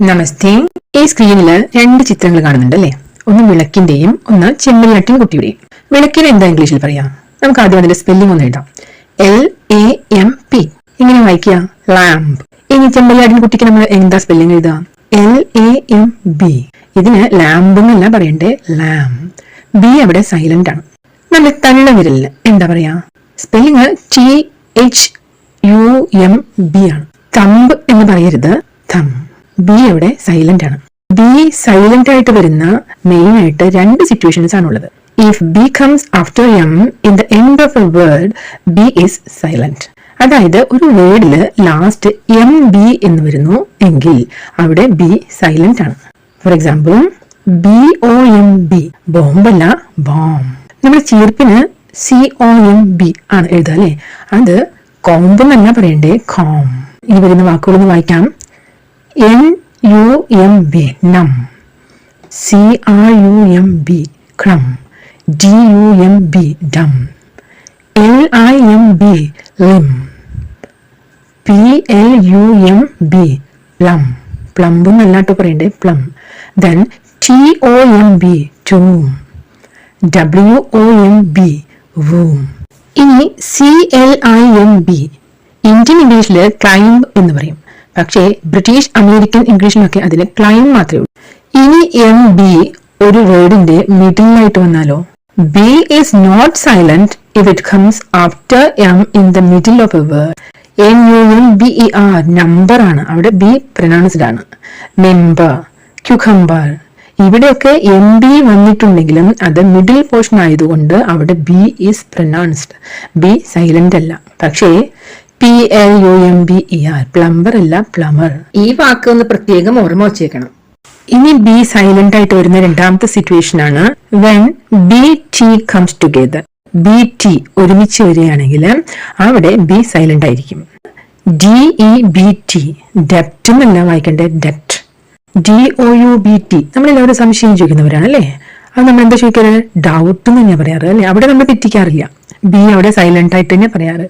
നമസ്തേ. ഈ സ്ക്രീനിൽ രണ്ട് ചിത്രങ്ങൾ കാണുന്നുണ്ടല്ലേ ഒന്ന് വിളക്കിന്റെയും ഒന്ന് ചെമ്മരിയാട്ടിൻ കുട്ടിയുടെയും. വിളക്കിന് എന്താ ഇംഗ്ലീഷിൽ പറയാ? നമുക്ക് ആദ്യം അതിന്റെ സ്പെല്ലിംഗ് ഒന്ന് എഴുതാം. എൽ എ എം പി ഇങ്ങനെ വായിക്കുക ലാംപ് ഇനി ചെമ്മരിയാട്ടിൻ കുട്ടിക്ക് നമ്മൾ എന്താ സ്പെല്ലിംഗ് എഴുതാം? എൽ എ എം ബി ഇതിന് ലാമ്പ് എന്നല്ല പറയണ്ടേ? ലാം ബി അവിടെ സൈലന്റ് ആണ്. നമ്മൾ തള്ള വിരലിന് എന്താ പറയാ? Spelling T H U M B ആണ്. തമ്പ് എന്ന് പറയരുത്. ബി അവിടെ സൈലന്റ് ആണ്. ബി സൈലന്റ് ആയിട്ട് വരുന്ന മെയിൻ ആയിട്ട് രണ്ട് സിറ്റുവേഷൻസ് ആണ് ഉള്ളത്. If B comes after M in the end of a word B is silent അതായത് ഒരു വേർഡിൽ ലാസ്റ്റ് എം ബി എന്ന് വരുന്നു എങ്കിൽ അവിടെ ബി സൈലന്റ് ആണ്. For example B O M B ബോംബല്ല bomb നമ്മൾ ചീർപ്പിന് സി ഒ എം ബി ആണ് എഴുതുക അല്ലേ? അത് കോംബ് എന്നല്ല പറയണ്ടേ കോം ഇനി വരുന്ന വാക്കുകളൊന്ന് വായിക്കാം. N U M B numb. C R U M B crumb D U M B dumb L I M B limb P L U M B plumb plumb എന്നല്ലാട്ടോ പറയണ്ടേ plumb then T O M B tomb W O M B womb ഇനി C L I M B Indian ഇംഗ്ലീഷിൽ climb എന്ന് പറയും. പക്ഷേ British American ഇംഗ്ലീഷിനൊക്കെ അതിൽ climb മാത്രമേ ഉള്ളൂ. ഇനി എം ബി ഒരു വേർഡിന്റെ മിഡിലായിട്ട് വന്നാലോ? B is not silent if it comes after M in the middle of a word N U M B E R number ആണ്. അവിടെ ബി പ്രൊനൗൺസ്ഡ് ആണ്. മെമ്പർ ക്യുഖംബർ ഇവിടെയൊക്കെ എം ബി വന്നിട്ടുണ്ടെങ്കിലും അത് മിഡിൽ പോർഷൻ ആയതുകൊണ്ട് അവിടെ B is pronounced B silent അല്ല. പക്ഷേ P L U M B E R plumber അല്ല പ്ലമർ ഈ വാക്ക് ഒന്ന് പ്രത്യേകം ഓർമ്മ വച്ചേക്കണം. ഇനി ബി സൈലന്റ് ആയിട്ട് വരുന്ന രണ്ടാമത്തെ സിറ്റുവേഷൻ ആണ് when B T comes together B T ഒരുമിച്ച് വരികയാണെങ്കിൽ അവിടെ ബി സൈലന്റ് ആയിരിക്കും. ഡി ഇ ബി ടി ഡെപ്റ്റ് എന്നല്ല വായിക്കേണ്ടത് ഡെപ്റ്റ് D O U B T നമ്മളെല്ലാവരും സംശയം ചോദിക്കുന്നവരാണ് അല്ലേ അത് നമ്മൾ എന്താ ചോദിക്കാറ്? ഡൗട്ട് എന്ന് തന്നെ പറയാറ് അല്ലേ? അവിടെ നമ്മൾ തെറ്റിക്കാറില്ല. ബി അവിടെ സൈലന്റ് ആയിട്ട് തന്നെ പറയാറ്.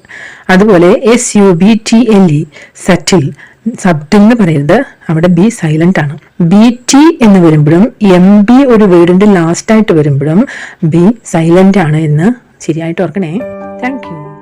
അതുപോലെ S U B T L E settle subtle എന്ന് പറയുന്നത് അവിടെ ബി സൈലന്റ് ആണ്. ബി ടി എന്ന് വരുമ്പോഴും എം ബി ഒരു വേർഡിന്റെ ലാസ്റ്റ് ആയിട്ട് വരുമ്പോഴും ബി സൈലന്റ് ആണ് എന്ന് ശരിയായിട്ട് ഓർക്കണേ. Thank you